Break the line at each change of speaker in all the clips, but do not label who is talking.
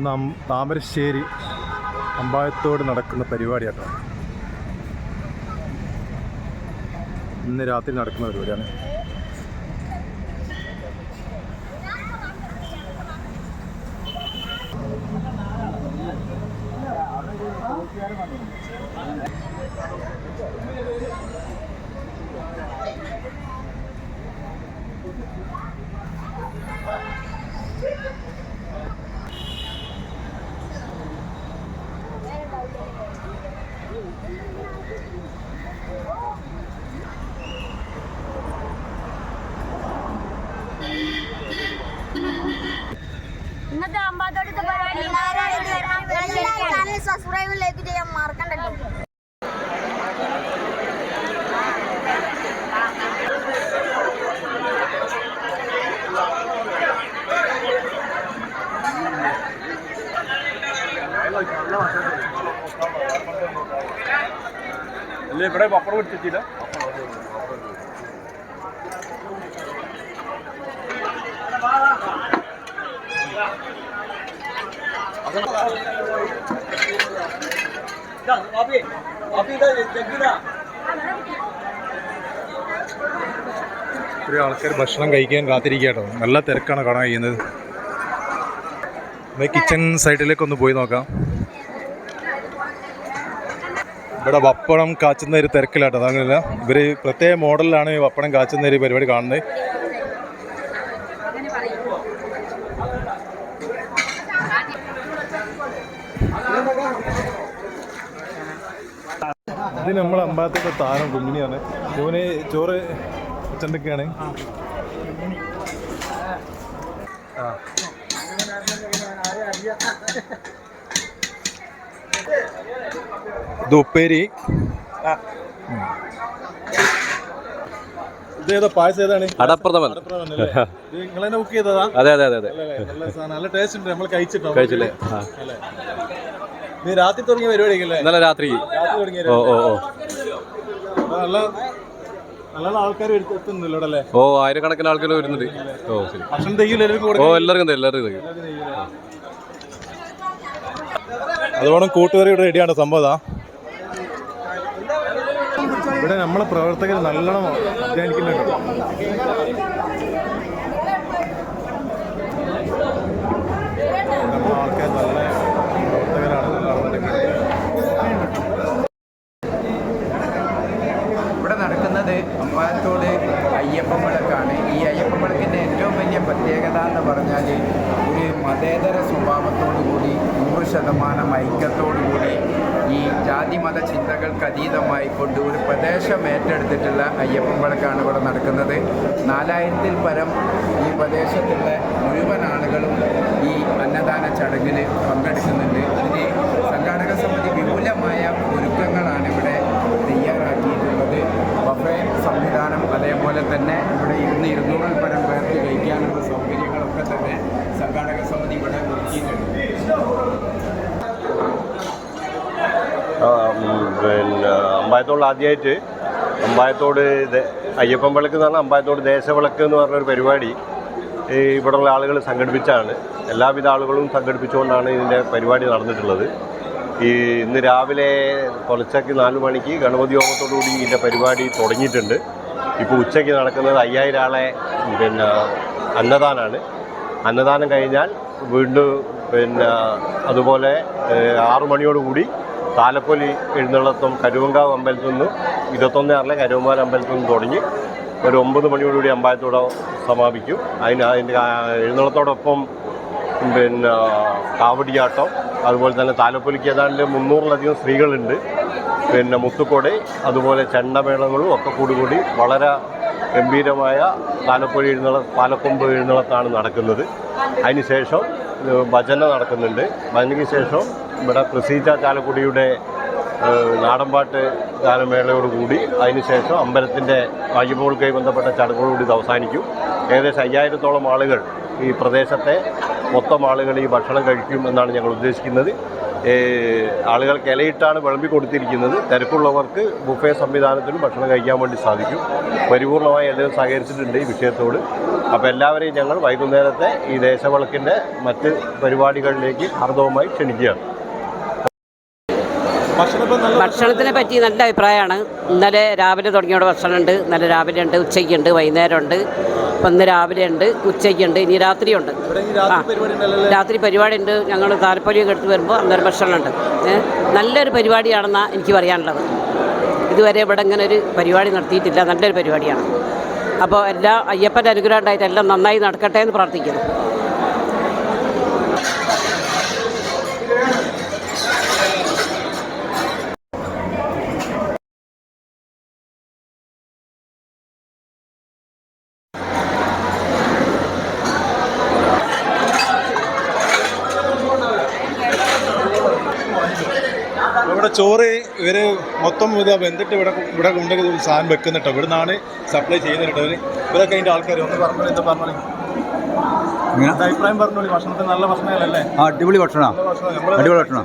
ഇന്ന് താമരശ്ശേരി അമ്പായത്തോട് നടക്കുന്ന പരിപാടിയാട്ടോ. ഇന്ന് രാത്രി നടക്കുന്ന പരിപാടിയാണ്.
ഇന്നത്തെ അമ്പാത്തോടത്തെ പരിപാടി ചാനൽ സബ്സ്ക്രൈബ് ലൈക്ക് ചെയ്യാൻ മറക്കണ്ടല്ലോ
ഇല്ല ഇവിടെ പപ്പടം പിടിച്ചിട്ടില്ല
ഇത്രയും ആൾക്കാർ ഭക്ഷണം കഴിക്കാൻ കാത്തിരിക്കട്ടോ കേട്ടോ നല്ല തിരക്കാണ് കാണാൻ കഴിയുന്നത്. നമുക്ക് കിച്ചൺ സൈഡിലേക്ക് ഒന്ന് പോയി നോക്കാം. ഇവിടെ വപ്പണം കാച്ചുന്ന ഒരു തിരക്കിലാട്ടോ അതങ്ങനെയല്ല ഇവർ പ്രത്യേക മോഡലിലാണ് ഈ വപ്പണം കാച്ചുന്ന ഒരു പരിപാടി കാണുന്നത്. ഇത് നമ്മളെ അമ്പലത്തിന്റെ താരം കുഞ്ഞിനിയാണ്. ഇവന് ചോറ് ചെണ്ടൊക്കെയാണ് ആ. ഇത് ഉപ്പേരി.
അടപ്രഥമൻ. അതെ അതെ അതെ അതെ.
നല്ല നല്ല ടേസ്റ്റ് ഉണ്ട്. നമ്മൾ കഴിച്ചിട്ടോ
കഴിച്ചില്ലേ?
രാത്രി തുടങ്ങിയ പരിപാടിയൊക്കെ
ഇന്നലെ രാത്രി. ഓ ഓ ഓ.
നല്ല നല്ല ആൾക്കാർ എത്തുന്നില്ല ഇവിടെ അല്ലേ
ഓ ആയിരക്കണക്കിന് ആൾക്കാർ വരുന്നുണ്ട്. ഓ ശരി.
ഭക്ഷണം തെയ്യില്ല എല്ലാവർക്കും
ഓ എല്ലാവർക്കും എല്ലാവർക്കും തരും.
അതുപോലെ കൂട്ടുകാരി ഇവിടെ റെഡിയാണ് സംഭവം. ഇവിടെ നമ്മളെ പ്രവർത്തകർ നല്ലോണം അധ്വാനിക്കുന്നുണ്ട്. ആൾക്കാർ നല്ല പ്രവർത്തകരാണ് നല്ല ആൾക്കാരൊക്കെ
ഇവിടെ നടക്കുന്നത് അമ്പാലത്തോട് അയ്യപ്പൻ വിളക്കാണ് ഈ അയ്യപ്പൻ വിളക്കിന്റെ ഏറ്റവും വലിയ പ്രത്യേകത എന്ന് പറഞ്ഞാൽ ഒരു മതേതര സ്വഭാവത്തോടു കൂടി നൂറ് ശതമാനം ഐക്യത്തോടു കൂടി ഈ ജാതി മത ചിന്തകൾക്ക് അതീതമായി കൊണ്ട് ഒരു പ്രദേശം ഏറ്റെടുത്തിട്ടുള്ള അയ്യപ്പൻ വിളക്കാണ് ഇവിടെ നടക്കുന്നത്. നാലായിരത്തിൽ പരം ഈ പ്രദേശത്തുള്ള മുഴുവൻ ആളുകളും ഈ അന്നദാന ചടങ്ങിൽ പങ്കെടുക്കുന്നുണ്ട്. അതിന് സംഘാടക സമിതി വിപുലമായ ഒരുക്കങ്ങളാണ് ഇവിടെ തയ്യാറാക്കിയിട്ടുള്ളത്. ബഫേ സംവിധാനം അതേപോലെ തന്നെ ഇവിടെ ഇരുന്ന് ഇരുന്നൂറിൽ പരം പേർക്ക് കഴിക്കാനുള്ള സൗകര്യങ്ങളൊക്കെ തന്നെ സംഘാടക സമിതി ഇവിടെ ഒരുക്കിയിട്ടുണ്ട്
ആ, ഉം, പിന്നെ അമ്പായത്തോട് ആദ്യമായിട്ട് അമ്പായത്തോട് അയ്യപ്പൻ വിളക്ക് എന്ന് പറഞ്ഞാൽ അമ്പായത്തോട് ദേശവിളക്ക് എന്ന് പറഞ്ഞൊരു പരിപാടി ഇവിടെയുള്ള ആളുകൾ സംഘടിപ്പിച്ചാണ് എല്ലാവിധ ആളുകളും സംഘടിപ്പിച്ചുകൊണ്ടാണ് ഇതിന്റെ പരിപാടി നടന്നിട്ടുള്ളത്. ഈ ഇന്ന് രാവിലെ കുറച്ചൊക്കെ നാല് മണിക്ക് ഗണപതി യോഗത്തോടുകൂടി ഇതിന്റെ പരിപാടി തുടങ്ങിയിട്ടുണ്ട്. ഇപ്പോൾ ഉച്ചയ്ക്ക് നടക്കുന്നത് അയ്യായിരം ആളെ പിന്നെ അന്നദാനാണ് അന്നദാനം കഴിഞ്ഞാൽ വീണ്ടും പിന്നെ അതുപോലെ ആറു മണിയോടുകൂടി താലപ്പൊലി എഴുന്നള്ളത്തും കരുവങ്കാവ് അമ്പലത്തിൽ നിന്ന് ഇരുപത്തൊന്ന് ആറിലെ കരുവമ്പാല അമ്പലത്തിൽ നിന്ന് തുടങ്ങി ഒരു ഒമ്പത് മണിയോടുകൂടി അമ്പായത്തോടെ സമാപിക്കും. അതിന് അതിന്റെ എഴുന്നള്ളത്തോടൊപ്പം പിന്നെ കാവടിയാട്ടം അതുപോലെ തന്നെ താലപ്പൊലിക്ക് ഏതാണ്ട് മുന്നൂറിലധികം സ്ത്രീകളുണ്ട്. പിന്നെ മുത്തുക്കോട് അതുപോലെ ചെണ്ടമേളങ്ങളും ഒക്കെ കൂടി കൂടി വളരെ ഗംഭീരമായ താലപ്പൊലി എഴുന്നള്ള പാലക്കൊമ്പ് എഴുന്നള്ളത്താണ് നടക്കുന്നത്. അതിനുശേഷം ശേഷം ഭജന നടക്കുന്നുണ്ട്. ഭജനയ്ക്ക് ശേഷം ഇവിടെ പ്രസീജ ചാലക്കുടിയുടെ നാടൻപാട്ട് ഗാനമേളയോടുകൂടി അതിനുശേഷം അമ്പലത്തിന്റെ വായ്പകൾക്കായി ബന്ധപ്പെട്ട ചടങ്ങുകളോട് ഇത് അവസാനിക്കും. ഏകദേശം അയ്യായിരത്തോളം ആളുകൾ ഈ പ്രദേശത്തെ മൊത്തം ആളുകൾ ഈ ഭക്ഷണം കഴിക്കും എന്നാണ് ഞങ്ങൾ ഉദ്ദേശിക്കുന്നത്. ആളുകൾക്ക് ഇലയിട്ടാണ് വിളമ്പി കൊടുത്തിരിക്കുന്നത്. തിരക്കുള്ളവർക്ക് ബുഫേ സംവിധാനത്തിലും ഭക്ഷണം കഴിക്കാൻ വേണ്ടി സാധിക്കും. പരിപൂർണമായി എല്ലാവരും സഹകരിച്ചിട്ടുണ്ട് ഈ വിഷയത്തോട്. അപ്പോൾ എല്ലാവരെയും ഞങ്ങൾ വൈകുന്നേരത്തെ ഈ ദേശവിളക്കിന്റെ മറ്റ് പരിപാടികളിലേക്ക് ഹർദവുമായി ക്ഷണിക്കുകയാണ്.
ഭക്ഷണത്തിനെ പറ്റി നല്ല അഭിപ്രായമാണ്. ഇന്നലെ രാവിലെ തുടങ്ങിയോടെ ഭക്ഷണമുണ്ട്. ഇന്നലെ രാവിലെ ഉണ്ട് ഉച്ചയ്ക്കുണ്ട്. വൈകുന്നേരം ഉണ്ട് ഇപ്പം ഇന്ന് രാവിലെ ഉണ്ട് ഉച്ചയ്ക്കുണ്ട് ഇനി രാത്രിയുണ്ട്. ആ
രാത്രി പരിപാടി
ഉണ്ട് ഞങ്ങൾ താല്പര്യം എടുത്ത് വരുമ്പോൾ അന്നേരം ഭക്ഷണമുണ്ട്. നല്ലൊരു പരിപാടിയാണെന്നാണ് എനിക്ക് പറയാനുള്ളത്. ഇതുവരെ ഇവിടെ ഇങ്ങനെ ഒരു പരിപാടി നടത്തിയിട്ടില്ല. നല്ലൊരു പരിപാടിയാണ്. അപ്പോൾ എല്ലാ അയ്യപ്പന്റെ അനുഗ്രഹം ഉണ്ടായിട്ട് എല്ലാം നന്നായി നടക്കട്ടെ എന്ന് പ്രാർത്ഥിക്കുന്നു.
ചോറ് ഇവർ മൊത്തം ഇത് വെന്തിട്ട് ഇവിടെ ഇവിടെ കൊണ്ട് സാധനം വെക്കുന്നിട്ടോ ഇവിടെ നിന്നാണ് സപ്ലൈ ചെയ്യുന്നുട്ടോ ഇവർ ഇവരൊക്കെ അതിന്റെ ആൾക്കാർ ഒന്ന് പറഞ്ഞു എന്താ പറഞ്ഞു അഭിപ്രായം പറഞ്ഞോളി? ഭക്ഷണത്തിന് നല്ല ഭക്ഷണമല്ലേ?
അടിപൊളി
ഭക്ഷണം.
അടിപൊളി ഭക്ഷണം.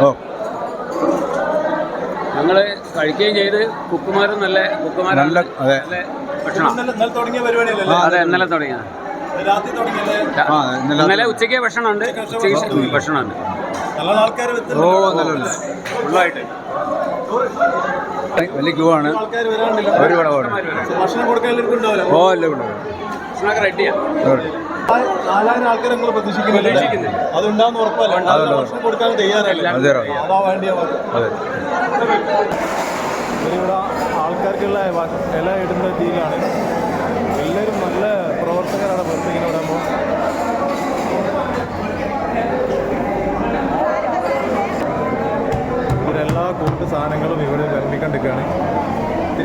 ഓ.
ഞങ്ങൾ കഴിക്കുകയും ചെയ്ത് കുക്കുമാരും നല്ല കുക്കുമാരും
നല്ല അതെ.
ഭക്ഷണം.
ഇന്നലെ ഇന്നലെ തുടങ്ങിയ
അതെ ഇന്നലെ ഉച്ചയ്ക്ക് ഭക്ഷണമുണ്ട്. ഉച്ചയ്ക്ക് ഭക്ഷണമുണ്ട്.
ഓ നല്ല
ഫുള്ളായിട്ട്.
വലിയ ക്യൂ ആണ്.
ആൾക്കാർ വരാണ്ടില്ല
ഒരു
ഉണ്ടാവില്ല.
ഓ എല്ലാം
നാലായിരം ആൾക്കാർ പ്രതീക്ഷിക്കുന്നില്ല ഉറപ്പല്ല. ഭക്ഷണം കൊടുക്കാൻ തയ്യാറല്ല?
അതെ
വേണ്ടിയ ഇവിടെ ആൾക്കാർക്കുള്ള എല്ലാ ഇല ഇടുന്ന രീതിയിലാണ്. എല്ലാവരും നല്ല പ്രവർത്തകരാണ് പ്രവർത്തിക്കുന്നത് ഇവിടെ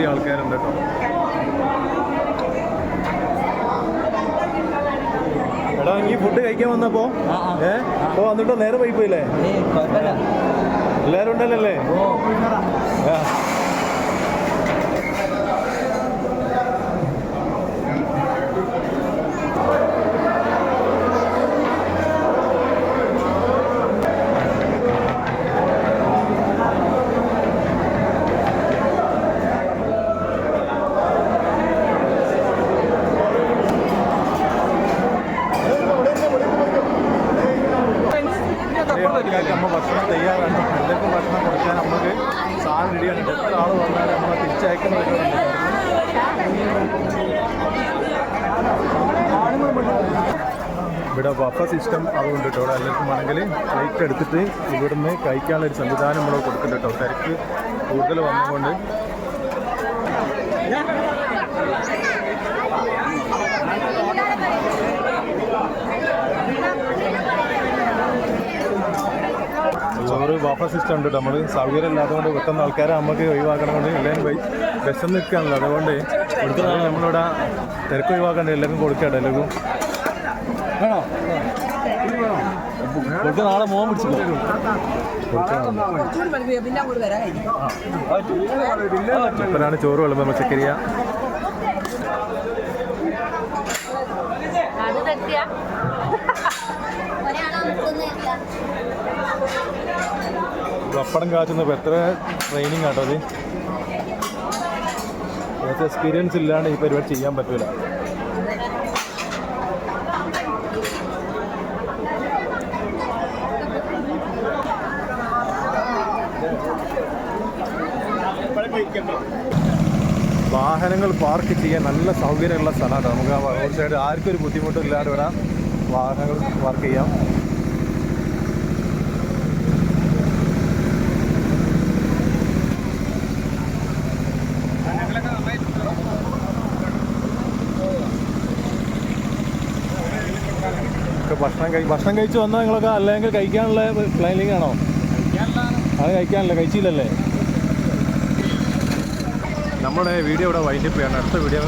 ആൾക്കാരുണ്ട് കേട്ടോ. എടാ ഈ ഫുഡ് കഴിക്കാൻ വന്നപ്പോ? ഏ? ഓ വന്നിട്ടോ? നേരെ പോയി പോയില്ലേ? എല്ലാരും ഉണ്ടല്ലേ ഇവിടെ ബഫ സിസ്റ്റം അതുകൊണ്ട് കേട്ടോ. ഇവിടെ എല്ലാവർക്കും വേണമെങ്കിൽ പ്ലേറ്റ് എടുത്തിട്ട് ഇവിടുന്ന് കഴിക്കാനുള്ള ഒരു സംവിധാനം നമ്മൾ കൊടുക്കുന്നുണ്ട് കേട്ടോ. തിരക്ക് കൂടുതൽ വന്നുകൊണ്ട് ചോറ് ബഫ സിസ്റ്റം ഉണ്ട് നമ്മൾ സൗകര്യം ഇല്ലാത്തതുകൊണ്ട് വെക്കുന്ന ആൾക്കാരെ നമുക്ക് ഒഴിവാക്കണം കൊണ്ട് എല്ലാവരും വിശന്ന് നിൽക്കുകയാണല്ലോ. അതുകൊണ്ട് ഇവിടുത്തെ നമ്മളിവിടെ തിരക്ക് ഒഴിവാക്കണ്ട എല്ലാവർക്കും കൊടുക്കട്ടെ എല്ലാവർക്കും. കൊടുക്ക നാളെ മോൻ പിടിച്ചില്ല ഇപ്പോഴാണ് ചോറ്
വെള്ളം നമ്മൾ ചെക്ക് നിൽക്കുന്നില്ല
പപ്പടം കാച്ചുന്നത് എത്ര ട്രെയിനിങ് ആട്ടോ അത്? എക്സ്പീരിയൻസ് ഇല്ലാണ്ട് ഈ പരിപാടി ചെയ്യാൻ പറ്റൂല. വാഹനങ്ങൾ പാർക്ക് ചെയ്യാൻ നല്ല സൗകര്യമുള്ള സ്ഥലമാണ്. നമുക്ക് ആ റോഡ് സൈഡ് ആർക്കും ഒരു ബുദ്ധിമുട്ടും ഇല്ലാതെ ഇവിടെ വാഹനങ്ങൾ പാർക്ക് ചെയ്യാം. ഭക്ഷണം കഴി ഭക്ഷണം കഴിച്ച് വന്നാൽ നിങ്ങളൊക്കെ അല്ലെങ്കിൽ കഴിക്കാനുള്ള പ്ലാനിങ് ആണോ? അത് കഴിക്കാനല്ലേ? കഴിച്ചില്ലല്ലേ? നമ്മുടെ വീഡിയോ ഇവിടെ വൈൻഡപ്പ് ചെയ്യണം അടുത്ത വീഡിയോ